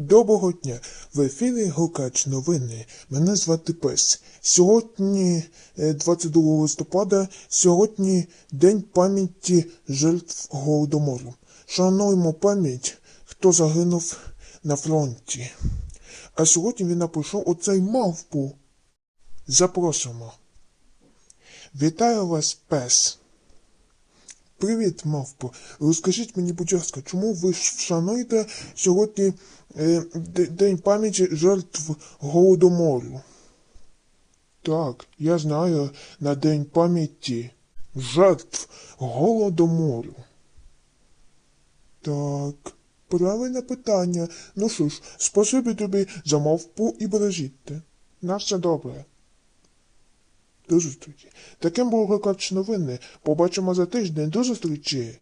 Доброго дня! В ефірі Гукач новини. Мене звати Пес. Сьогодні, е, 22 листопада, сьогодні День пам'яті жертв Голодомору. Шануємо пам'ять, хто загинув на фронті. А сьогодні він написав оцей мавпу. Запросимо. Вітаю вас, пес. Привіт, мавпо. Розкажіть мені, будь ласка, чому ви вшануєте сьогодні е, День пам'яті жертв Голодомору? Так, я знаю на День пам'яті жертв Голодомору. Так, правильне питання. Ну що ж, спасибі тобі за мавпу і бережіть. На все добре. До зустрічі. Таким був Гукач новини. Побачимо за тиждень. До зустрічі.